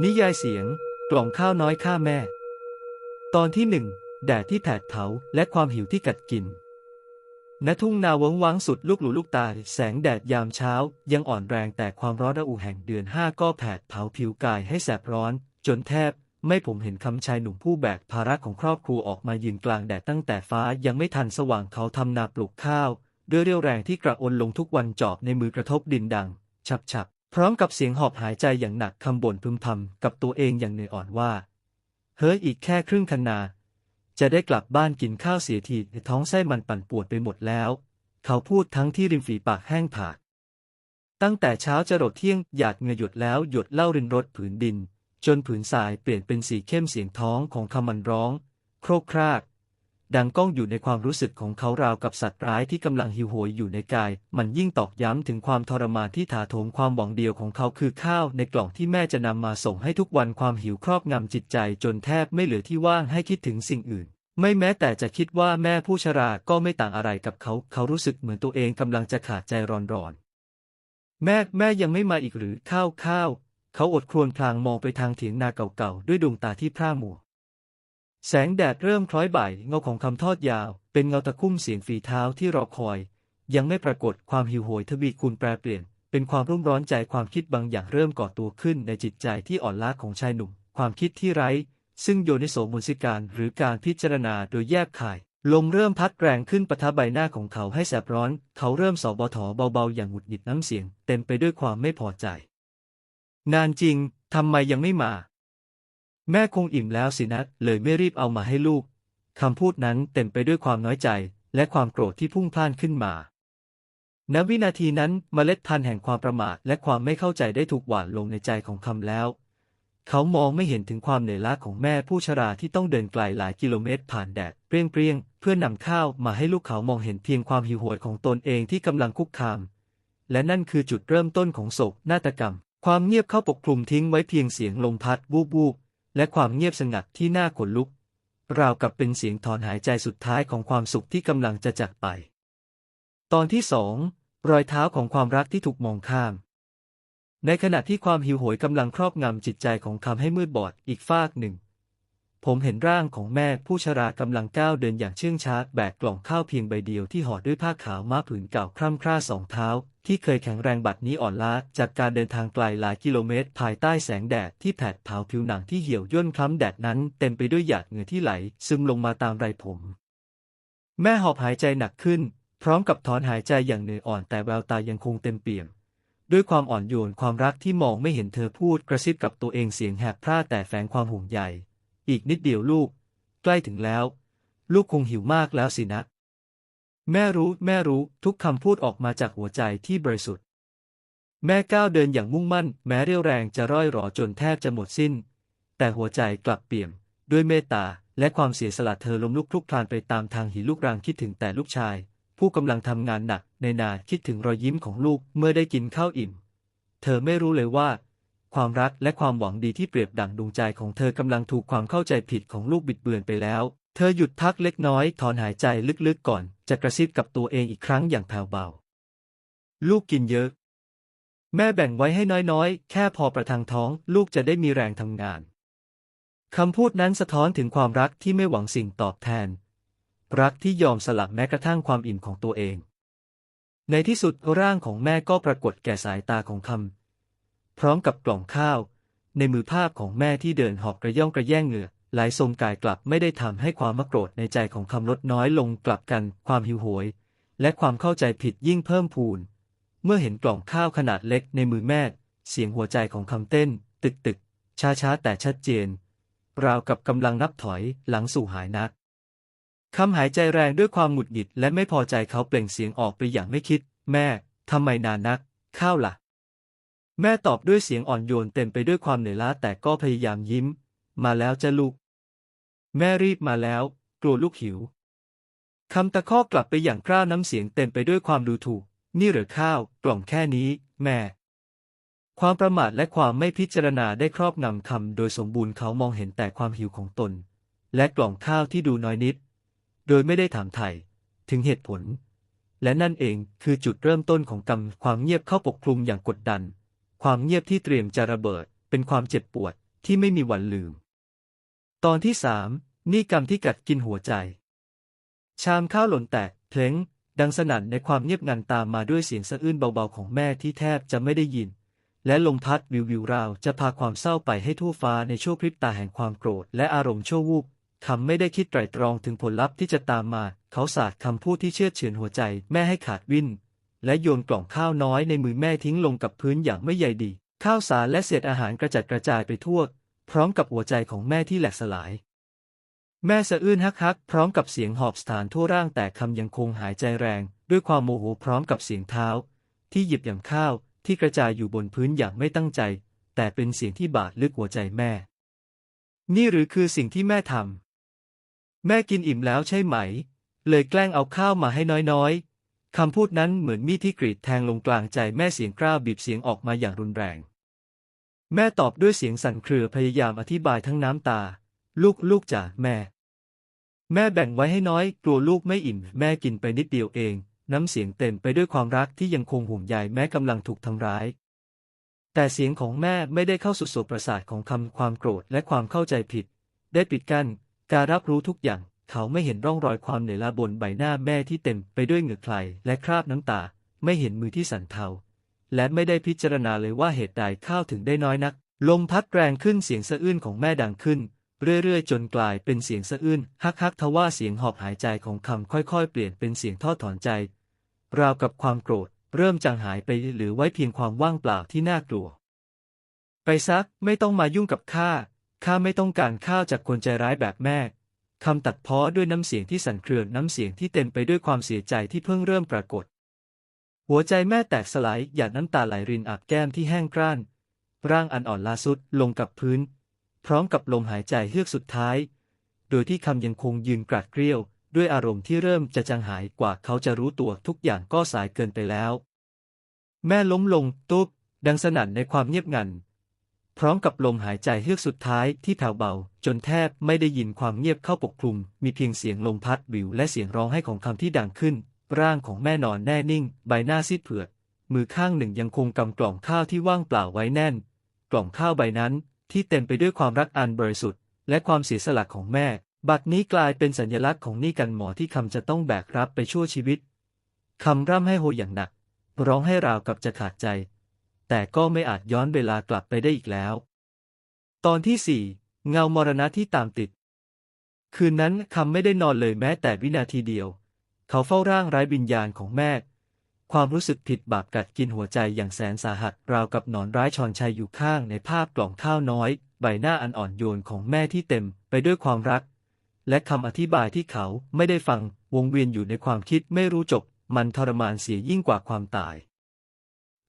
นิยายเสียง กล่องข้าวน้อยข้าแม่ ตอนที่หนึ่งแดดที่แผดเผาและความหิวที่กัดกิน ณ ทุ่งนาวิงวังสุดลูกหลูลูกตา แสงแดดยามเช้า ยังอ่อนแรงแต่ความร้อนระอุแห่งเดือนห้าก็แผดเผาผิวกายให้แสบร้อน จนแทบ ไม่ผมเห็นคำชายหนุ่มผู้แบกภาระของครอบครัวออกมายืนกลางแดดตั้งแต่ฟ้ายังไม่ทันสว่างเขาทำนาปลูกข้าว ด้วยเรี่ยวแรงที่กระอนลงทุกวันจอบในมือกระทบดินดัง ฉับฉับ พร้อมกับเสียงหอบหายใจอย่างหนักคำบ่นพึมพำกับตัวเองอย่างเหนื่อยอ่อนว่า เฮ้ยอีกแค่ครึ่งคันนา จะได้กลับบ้านกินข้าวเสียทีท้องไส้มันปั่นปวดไปหมดแล้ว เขาพูดทั้งที่ริมฝีปากแห้งผาก ตั้งแต่เช้าจะรดเที่ยงหยาดเงื่อหยดแล้วหยดเล่ารินรถผืนดิน จนผืนทรายเปลี่ยนเป็นสีเข้มเสียงท้องของคำมันร้อง โครกคราก ดังก้องอยู่ในความรู้สึกของเขาราวกับสัตว์ร้ายที่กำลังหิวโหยอยู่ในกาย มันยิ่งตอกย้ำถึงความทรมานที่ถาโถมความหวังเดียวของเขาคือข้าวในกล่องที่แม่จะนำมาส่งให้ทุกวันความหิวครอบงำจิตใจจนแทบไม่เหลือที่ว่างให้คิดถึงสิ่งอื่น ไม่แม้แต่จะคิดว่าแม่ผู้ชราก็ไม่ต่างอะไรกับเขา เขารู้สึกเหมือนตัวเองกำลังจะขาดใจร้อนๆแม่แม่ยังไม่มาอีกหรือข้าวข้าวเขาอดครวญพลางมองไปทางเถียงนาเก่าๆด้วยดวงตาที่พร่ามัว แสงแดดเริ่มคล้อยบ่ายเงาของคำทอดยาว เป็นเงาตะคุ่มเสียงฝีเท้าที่รอคอย ยังไม่ปรากฏความหิวโหยทวีคูณแปรเปลี่ยน เป็นความรุ่มร้อนใจความคิดบางอย่างเริ่มก่อตัวขึ้นในจิตใจที่อ่อนล้าของชายหนุ่ม ความคิดที่ไร้ ซึ่งโยนิโสมุนสิการหรือการพิจารณาโดยแยบคาย ลมเริ่มพัดแรงขึ้นปะทะใบหน้าของเขาให้แสบร้อน เขาเริ่มสอบถอเบาๆ อย่างหงุดหงิดน้ำเสียง เต็มไปด้วยความไม่พอใจ นานจริงทำไมยังไม่มา แม่คงอิ่มแล้วสินะเลยไม่รีบเอามาให้ลูก คำพูดนั้นเต็มไปด้วยความน้อยใจ และความโกรธที่พุ่งพล่านขึ้นมา ณ วินาทีนั้นเมล็ดพันธุ์แห่งความประมาทและความไม่เข้าใจได้ถูกหว่านลงในใจของคำแล้ว เขามองไม่เห็นถึงความเหนื่อยล้าของแม่ผู้ชราที่ต้องเดินไกลหลายกิโลเมตรผ่านแดดเปรี้ยงๆเพื่อนำข้าวมาให้ลูกเขามองเห็นเพียงความหิวโหยของตนเองที่กำลังคุกคาม และนั่นคือจุดเริ่มต้นของโศกนาฏกรรม ความเงียบเข้าปกคลุมทิ้งไว้เพียงเสียงลมพัดวูบวูบๆ และความเงียบสงัดที่น่าขนลุก ราวกับเป็นเสียงถอนหายใจสุดท้ายของความสุขที่กำลังจะจากไป ตอนที่สองรอยเท้าของความรักที่ถูกมองข้าม ในขณะที่ความหิวโหยกำลังครอบงำจิตใจของคำให้มืดบอดอีกฟากหนึ่ง ผมเห็นร่างของแม่ผู้ชรากำลังก้าวเดินอย่างเชื่องช้าแบกกล่องข้าวเพียงใบเดียวที่ห่อด้วยผ้าขาวม้าผืนเก่าคร่ำคร่าสองเท้า ที่เคยแข็งแรงบัดนี้อ่อนล้าจากการเดินทางไกลหลายกิโลเมตร ภายใต้แสงแดดที่แผดเผาผิวหนังที่เหี่ยวย่นคล้ำแดดนั้นเต็มไปด้วยหยาดเหงื่อที่ไหล ซึมลงมาตามไรผม แม่หอบหายใจหนักขึ้น พร้อมกับถอนหายใจอย่างเหนื่อยอ่อนแต่แววตายังคงเต็มเปี่ยม ด้วยความอ่อนโยนความรักที่มองไม่เห็นเธอพูดกระซิบกับตัวเองเสียงแหบพร่าแต่แฝงความห่วงใยอีกนิดเดียวลูก ใกล้ถึงแล้ว ลูกคงหิวมากแล้วสินะ แม่รู้ แม่รู้ ทุกคำพูดออกมาจากหัวใจที่บริสุทธิ์ แม่ก้าวเดินอย่างมุ่งมั่น แม้เรี่ยวแรงจะร่อยหรอจนแทบจะหมดสิ้น แต่หัวใจกลับเปี่ยม ด้วยเมตตา และความเสียสละเธอล้มลุกคลุกคลานไปตามทางหินลูกรางคิดถึงแต่ลูกชาย ผู้กำลังทำงานหนักในนาคิดถึงรอยยิ้มของลูกเมื่อได้กินข้าวอิ่ม เธอไม่รู้เลยว่า ความรักและความหวังดีที่เปรียบดั่งดวงใจของเธอกำลังถูกความเข้าใจผิดของลูกบิดเบือนไปแล้ว เธอหยุดพักเล็กน้อยถอนหายใจลึกๆก่อน จะกระซิบกับตัวเองอีกครั้งอย่างแผ่วเบา ลูกกินเยอะ แม่แบ่งไว้ให้น้อยๆ แค่พอประทังท้อง ลูกจะได้มีแรงทำงาน คำพูดนั้นสะท้อนถึงความรักที่ไม่หวังสิ่งตอบแทน รักที่ยอมสลับแม้กระทั่งความอิ่มของตัวเอง ในที่สุดร่างของแม่ก็ปรากฏแก่สายตาของคำพร้อมกับกล่องข้าว ในมือภาพของแม่ที่เดินหอบกระย่องกระแย่งเหงื่อ ไหลสมกายกลับไม่ได้ทำให้ความมโกรธในใจของคำลดน้อยลงกลับกันความหิวโหย และความเข้าใจผิดยิ่งเพิ่มพูน เมื่อเห็นกล่องข้าวขนาดเล็กในมือแม่ เสียงหัวใจของคำเต้น ตึกตึกช้าช้าแต่ชัดเจน ราวกับกำลังนับถอยหลังสู่หายนักคำหายใจแรงด้วยความหงุดหงิดและไม่พอใจเขาเปล่งเสียงออกไปอย่างไม่คิด แม่ทำไมนานนัก ข้าวล่ะ แม่ตอบด้วยเสียงอ่อนโยนเต็มไปด้วยความเหนื่อยล้าแต่ก็พยายามยิ้ม มาแล้วจะลูก แม่รีบมาแล้ว กลัวลูกหิว คำตะคอกกลับไปอย่างกล้าน้ำเสียงเต็มไปด้วยความดูถูก นี่เหรือข้าว กล่องแค่นี้ แม่ ความประมาทและความไม่พิจารณาได้ครอบงำคำโดยสมบูรณ์เขามองเห็นแต่ความหิวของตน และกล่องข้าวที่ดูน้อยนิด โดยไม่ได้ถามไถ่ถึงเหตุผล และนั่นเองคือจุดเริ่มต้นของกรรมความเงียบเข้าปกคลุมอย่างกดดัน ความเงียบที่เตรียมจะระเบิด เป็นความเจ็บปวดที่ไม่มีวันลืม ตอนที่สามนี่กรรมที่กัดกินหัวใจ ชามข้าวหล่นแตกเพลงดังสนั่นในความเงียบงันตามมาด้วยเสียงสะอื้นเบาๆของแม่ที่แทบจะไม่ได้ยิน และลมพัดวิววิวราวจะพาความเศร้าไปให้ทั่วฟ้าในช่วงพริบตาแห่งความโกรธและอารมณ์ชั่ววูบคำไม่ได้คิดไตร่ตรองถึงผลลัพธ์ที่จะตามมา เขาสาดคำพูดที่เชื่อเฉือนหัวใจ แม่ให้ขาดวิ่น และโยนกล่องข้าวน้อยในมือแม่ทิ้งลงกับพื้นอย่างไม่ใยดี ข้าวสารและเศษอาหารกระจัดกระจายไปทั่ว พร้อมกับหัวใจของแม่ที่แหลกสลาย แม่สะอื้นฮักฮักพร้อมกับเสียงหอบสถานทั่วร่างแต่คำยังคงหายใจแรง ด้วยความโมโหพร้อมกับเสียงเท้า ที่หยิบอย่างข้าวที่กระจายอยู่บนพื้นอย่างไม่ตั้งใจ แต่เป็นเสียงที่บาดลึกหัวใจแม่ นี่หรือคือสิ่งที่แม่ทำแม่กินอิ่มแล้วใช่ไหม เลยแกล้งเอาข้าวมาให้น้อยๆคำพูดนั้นเหมือนมีดที่กรีดแทงลงกลางใจแม่เสียงกร้าวบีบเสียงออกมาอย่างรุนแรง แม่ตอบด้วยเสียงสั่นเครือพยายามอธิบายทั้งน้ำตา ลูกลูกจ๋าแม่ แม่แบ่งไว้ให้น้อย กลัวลูกไม่อิ่ม แม่กินไปนิดเดียวเอง น้ำเสียงเต็มไปด้วยความรักที่ยังคงห่วงใยแม้กำลังถูกทำร้าย แต่เสียงของแม่ไม่ได้เข้าสู่โสประสาทของคำความโกรธและความเข้าใจผิด ได้ปิดกั้นการรับรู้ทุกอย่าง เขาไม่เห็นร่องรอยความเหนื่อยล้าบนใบหน้าแม่ที่เต็มไปด้วยเหงื่อใครและคราบน้ำตา ไม่เห็นมือที่สั่นเทา และไม่ได้พิจารณาเลยว่าเหตุใดข้าวถึงได้น้อยนัก ลมพัดแรงขึ้นเสียงสะอื้นของแม่ดังขึ้น เรื่อยๆ จนกลายเป็นเสียงสะอื้นฮักฮักทว่าเสียงหอบหายใจของคำค่อยๆ เปลี่ยนเป็นเสียงทอดถอนใจ ราวกับความโกรธ เริ่มจางหายไปหลือไว้เพียงความว่างเปล่าที่น่ากลัว ไปซักไม่ต้องมายุ่งกับข้าข้าไม่ต้องการข้าวจากคนใจร้ายแบบแม่คำตัดเพ้อด้วยน้ำเสียงที่สั่นเครือน้ำเสียงที่เต็มไปด้วยความเสียใจที่เพิ่งเริ่มปรากฏ หัวใจแม่แตกสลายหยาดน้ำตาไหลรินอาบแก้มที่แห้งกร้าน ร่างอันอ่อนลาสุดลงกับพื้น พร้อมกับลมหายใจเฮือกสุดท้าย โดยที่คำยังคงยืนกราดเกรี้ยว ด้วยอารมณ์ที่เริ่มจะจางหายกว่าเขาจะรู้ตัวทุกอย่างก็สายเกินไปแล้ว แม่ล้มลงตุ๊บดังสนั่นในความเงียบงัน พร้อมกับลมหายใจเฮือกสุดท้ายที่แผ่วเบา จนแทบไม่ได้ยินความเงียบเข้าปกคลุม มีเพียงเสียงลมพัดวิวและเสียงร้องไห้ของคำที่ดังขึ้น ร่างของแม่นอนแน่นิ่ง ใบหน้าซีดเผือด มือข้างหนึ่งยังคงกำกล่องข้าวที่ว่างเปล่าไว้แน่น กล่องข้าวใบนั้นที่เต็มไปด้วยความรักอันบริสุทธิ์ และความเสียสละของแม่ บัดนี้กลายเป็นสัญลักษณ์ของนี่กันหมอที่คำจะต้องแบกรับไปชั่วชีวิตคำร่ำให้โฮอย่างหนัก ร้องให้ราวกับจะขาดใจ แต่ก็ไม่อาจย้อนเวลากลับไปได้อีกแล้ว ตอนที่สี่เงามรณะที่ตามติด คืนนั้นคำไม่ได้นอนเลยแม้แต่วินาทีเดียว เขาเฝ้าร่างไร้วิญญาณของแม่ ความรู้สึกผิดบาปกัดกินหัวใจอย่างแสนสาหัสราวกับหนอนร้ายชอนชัยอยู่ข้างในภาพกล่องข้าวน้อย ใบหน้าอันอ่อนโยนของแม่ที่เต็มไปด้วยความรัก และคำอธิบายที่เขาไม่ได้ฟังวงเวียนอยู่ในความคิดไม่รู้จบ มันทรมานเสียยิ่งกว่าความตาย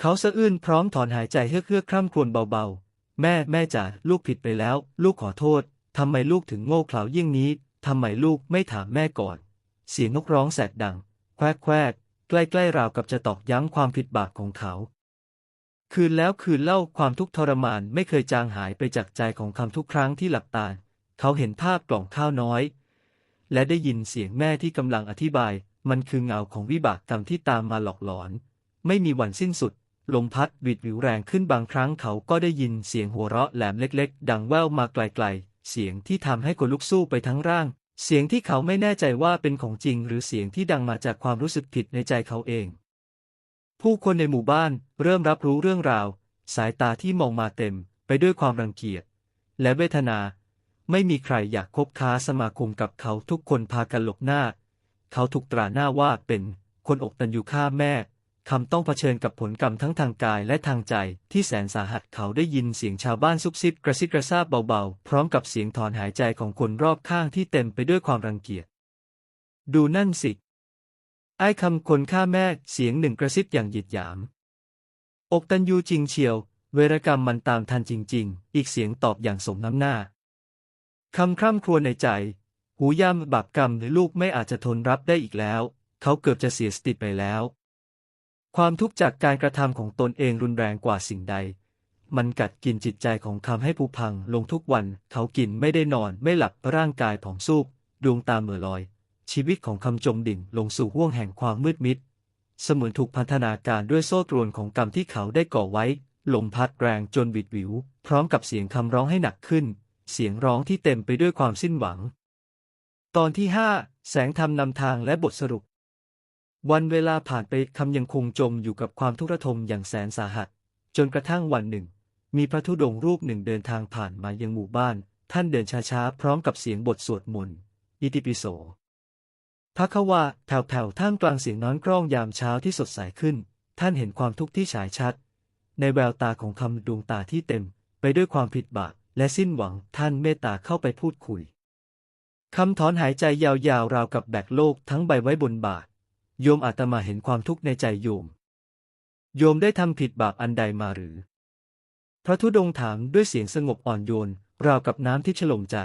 เขาสะอื้นพร้อมถอนหายใจเฮือกเฮือกคร่ำครวญเบาๆ แม่แม่จ๋าลูกผิดไปแล้ว ลูกขอโทษทำไมลูกถึงโง่เขลายิ่งนี้ทำไมลูกไม่ถามแม่ก่อน เสียงนกร้องแสดดัง แควกแควกใกล้ๆราวกับจะตอกย้ำความผิดบาปของเขา คืนแล้วคืนเล่าความทุกข์ทรมานไม่เคยจางหายไปจากใจของคำทุกครั้งที่หลับตา เขาเห็นภาพกล่องข้าวน้อย และได้ยินเสียงแม่ที่กำลังอธิบาย มันคือเงาของวิบากกรรมที่ตามมาหลอกหลอน ไม่มีวันสิ้นสุด ลมพัดวิดวิวแรงขึ้นบางครั้งเขาก็ได้ยินเสียงหัวเราะแหลมเล็ก ๆ ดังแว่วมาไกลๆ เสียงที่ทำให้คนลุกสู้ไปทั้งร่าง เสียงที่เขาไม่แน่ใจว่าเป็นของจริงหรือเสียงที่ดังมาจากความรู้สึกผิดในใจเขาเอง ผู้คนในหมู่บ้านเริ่มรับรู้เรื่องราว สายตาที่มองมาเต็มไปด้วยความรังเกียจ และเวทนา ไม่มีใครอยากคบค้าสมาคมกับเขาทุกคนพากันหลบหน้า เขาถูกตราหน้าว่าเป็นคนอกตันยูฆ่าแม่ คำต้องเผชิญกับผลกรรมทั้งทางกายและทางใจ ที่แสนสาหัสเขาได้ยินเสียงชาวบ้านซุบซิบกระซิบกระซาบเบาๆ พร้อมกับเสียงถอนหายใจของคนรอบข้างที่เต็มไปด้วยความรังเกียจ ดูนั่นสิ ไอ้คำคนฆ่าแม่เสียงหนึ่งกระซิบอย่างหยิดหยาม อกตันยูจริงเชียว เวรกรรมมันตามทันจริง ๆ อีกเสียงตอบอย่างสมน้ำหน้าคำคร่ำครวญในใจ หูย่ำบาปกรรมหรือลูกไม่อาจจะทนรับได้อีกแล้ว เขาเกือบจะเสียสติไปแล้ว ความทุกข์จากการกระทำของตนเองรุนแรงกว่าสิ่งใด มันกัดกินจิตใจของคำให้ผู้พังลงทุกวัน เขากินไม่ได้นอนไม่หลับร่างกายผอมซูบดวงตาเหม่อลอย ชีวิตของคำจมดิ่งลงสู่ห้วงแห่งความมืดมิด เสมือนถูกพันธนาการด้วยโซ่ตรวนของกรรมที่เขาได้ก่อไว้ ลมพัดแรงจนวิดวิว พร้อมกับเสียงคำร้องให้หนักขึ้น เสียงร้องที่เต็มไปด้วยความสิ้นหวัง ตอนที่ห้าแสงธรรมนำทางและบทสรุป วันเวลาผ่านไปคำยังคงจมอยู่กับความทุกข์ระทมอย่างแสนสาหัส จนกระทั่งวันหนึ่ง มีพระธุดงค์รูปหนึ่งเดินทางผ่านมายังหมู่บ้าน ท่านเดินช้าๆ พร้อมกับเสียงบทสวดมนต์อิติปิโสพระควาแผ่วๆท่ามกลางเสียงน้อนกล้องยามเช้าที่สดใสขึ้น ท่านเห็นความทุกข์ที่ฉายชัด ในแววตาของคำดวงตาที่เต็ม ไปด้วยความผิดบาปและสิ้นหวังท่านเมตตาเข้าไปพูดคุยคำถอนหายใจยาวๆราวกับแบกโลกทั้งใบไว้บนบาท โยมอาตมาเห็นความทุกข์ในใจโยม โยมได้ทำผิดบาปอันใดมาหรือ พระธุดงค์ถามด้วยเสียงสงบอ่อนโยน ราวกับน้ำที่ฉลมใจ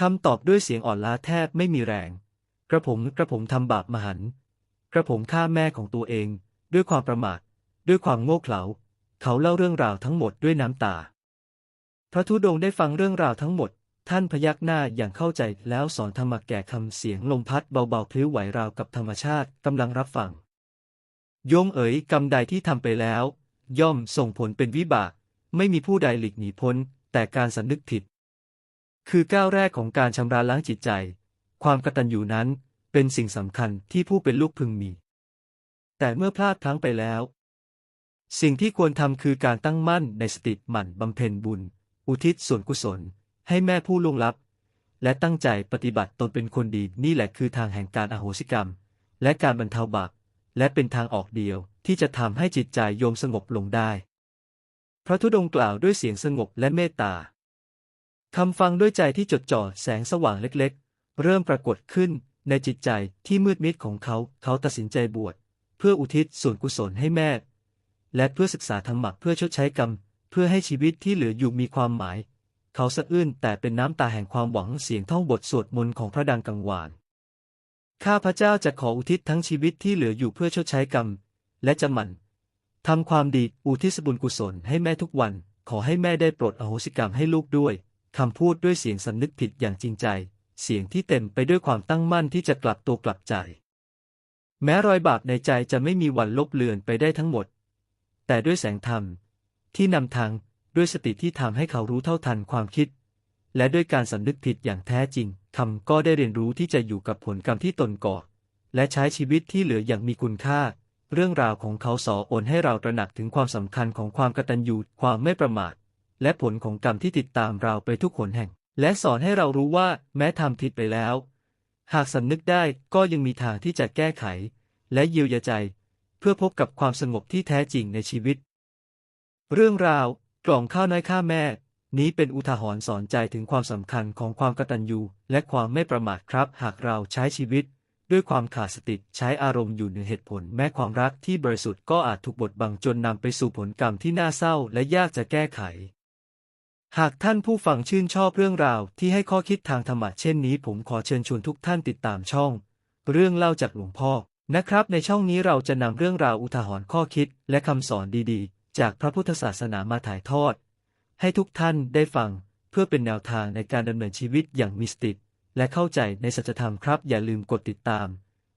คำตอบด้วยเสียงอ่อนล้าแทบไม่มีแรง กระผมกระผมทำบาปมหันต์กระผมฆ่าแม่ของตัวเอง ด้วยความประมาท ด้วยความโง่เขลา เขาเล่าเรื่องราวทั้งหมดด้วยน้ำตา พระธุดงค์ได้ฟังเรื่องราวทั้งหมด ท่านพยักหน้าอย่างเข้าใจแล้วสอนธรรมะแก่คำเสียงลมพัดเบาๆพลิ้วไหวราวกับธรรมชาติกำลังรับฟังโยมเอ๋ยกรรมใดที่ทำไปแล้ว ย่อมส่งผลเป็นวิบาก ไม่มีผู้ใดหลีกหนีพ้น แต่การสำนึกผิด คือก้าวแรกของการชำระล้างจิตใจ ความกตัญญูนั้นเป็นสิ่งสำคัญที่ผู้เป็นลูกพึงมี แต่เมื่อพลาดพลั้งไปแล้ว สิ่งที่ควรทำคือการตั้งมั่นในสติหมั่นบำเพ็ญบุญ อุทิศส่วนกุศล ให้แม่ผู้ล่วงลับ และตั้งใจปฏิบัติตนเป็นคนดีนี่แหละคือทางแห่งการอโหสิกรรม และการบรรเทาบาปและเป็นทางออกเดียวที่จะทำให้จิตใจโยมสงบลงได้ พระธุดงค์กล่าวด้วยเสียงสงบและเมตตาคำฟังด้วยใจที่จดจ่อแสงสว่างเล็กๆ เริ่มปรากฏขึ้นในจิตใจที่มืดมิดของเขา เขาตัดสินใจบวช เพื่ออุทิศส่วนกุศลให้แม่ และเพื่อศึกษาธรรมะเพื่อชดใช้กรรม เพื่อให้ชีวิตที่เหลืออยู่มีความหมาย เขาสะอื้นแต่เป็นน้ำตาแห่งความหวังเสียงท่องบทสวดมนต์ของพระดังกังวาน ข้าพระเจ้าจะขออุทิศทั้งชีวิตที่เหลืออยู่เพื่อชดใช้กรรม และจะหมั่นทำความดีอุทิศบุญกุศลให้แม่ทุกวัน ขอให้แม่ได้โปรดอโหสิกรรมให้ลูกด้วยคำพูดด้วยเสียงสำนึกผิดอย่างจริงใจ เสียงที่เต็มไปด้วยความตั้งมั่นที่จะกลับตัวกลับใจ แม้รอยบาปในใจจะไม่มีวันลบเลือนไปได้ทั้งหมด แต่ด้วยแสงธรรมที่นำทาง ด้วยสติที่ทำให้เขารู้เท่าทันความคิด และด้วยการสำนึกผิดอย่างแท้จริงคำก็ได้เรียนรู้ที่จะอยู่กับผลกรรมที่ตนก่อ และใช้ชีวิตที่เหลืออย่างมีคุณค่า เรื่องราวของเขาสอนให้เราตระหนักถึงความสำคัญของความกตัญญูความไม่ประมาท และผลของกรรมที่ติดตามเราไปทุกหนแห่ง และสอนให้เรารู้ว่าแม้ทำผิดไปแล้ว หากสำนึกได้ก็ยังมีทางที่จะแก้ไข และเยียวยาใจ เพื่อพบกับความสงบที่แท้จริงในชีวิต เรื่องราว กล่องข้าวน้อยข้าแม่ นี้เป็นอุทาหรณ์สอนใจถึงความสำคัญของความกตัญญูและความไม่ประมาทครับ หากเราใช้ชีวิต ด้วยความขาดสติใช้อารมณ์อยู่เหนือเหตุผล แม้ความรักที่บริสุทธิ์ก็อาจถูกบดบังจนนำไปสู่ผลกรรมที่น่าเศร้าและยากจะแก้ไข หากท่านผู้ฟังชื่นชอบเรื่องราวที่ให้ข้อคิดทางธรรมะเช่นนี้ ผมขอเชิญชวนทุกท่านติดตามช่อง เรื่องเล่าจากหลวงพ่อนะครับ ในช่องนี้เราจะนำเรื่องราวอุทาหรณ์ข้อคิดและคำสอนดีๆ จากพระพุทธศาสนามาถ่ายทอด ให้ทุกท่านได้ฟังเพื่อเป็นแนวทางในการดำเนินชีวิตอย่างมีสติและเข้าใจในสัจธรรมครับ อย่าลืมกดติดตาม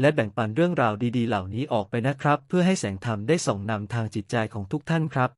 และแบ่งปันเรื่องราวดีๆ เหล่านี้ออกไปนะครับ เพื่อให้แสงธรรมได้ส่องนำทางจิตใจของทุกท่านครับ